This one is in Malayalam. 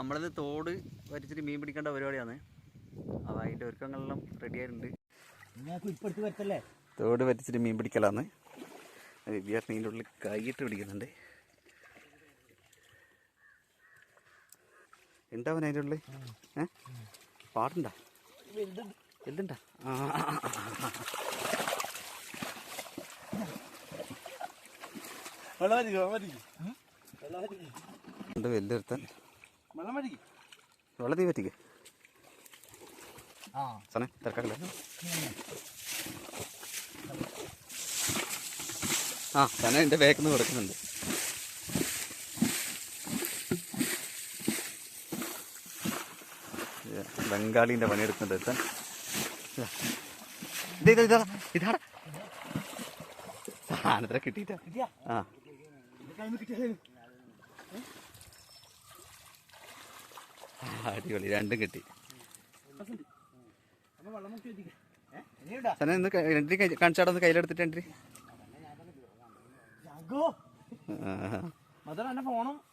നമ്മളിത് തോട് വരച്ചിട്ട് മീൻ പിടിക്കേണ്ട പരിപാടിയാണ്. അപ്പോൾ അതിന്റെ ഒരുക്കങ്ങളെല്ലാം റെഡി ആയിട്ടുണ്ട്. തോട് വരച്ചിട്ട് മീൻ പിടിക്കലാണ് വിദ്യാർത്ഥി ഇതിന്റെ ഉള്ളിൽ കൈയിട്ട് പിടിക്കുന്നുണ്ട്. ഉണ്ടാവൻ അതിന്റെ ഉള്ളിൽ? ഏ? പാടുണ്ടാ? വലുതുണ്ടാ ആ. വെള്ളം മതി വെള്ളം മതി വെള്ളം മതി ഉണ്ട് വലുതെടുത്താൻ വെള്ളം മതി വെള്ളം തീ പറ്റിക്ക് ആ. സനെ തിരക്കാക്കില്ല? ആ സന എന്റെ ബാക്കിൽ നിന്ന് കൊടുക്കുന്നുണ്ട്. ബംഗാളിന്റെ പണിയെടുക്കുന്നുണ്ട് സൻ ഇത്. ഇത് ഇതാ ഇതാടാ. സാധനത്തിനെ കിട്ടിയിട്ടാ. കിട്ടിയാ? ആ ഇത് കൈമ കിട്ടിയാലും ആ, അടിപൊളി. രണ്ടും കിട്ടി. സന ഒന്ന് രണ്ടിനും കൈ കാണിച്ചാടൊന്ന് കയ്യിലെടുത്തിട്ട് രണ്ടിന് ഫോണും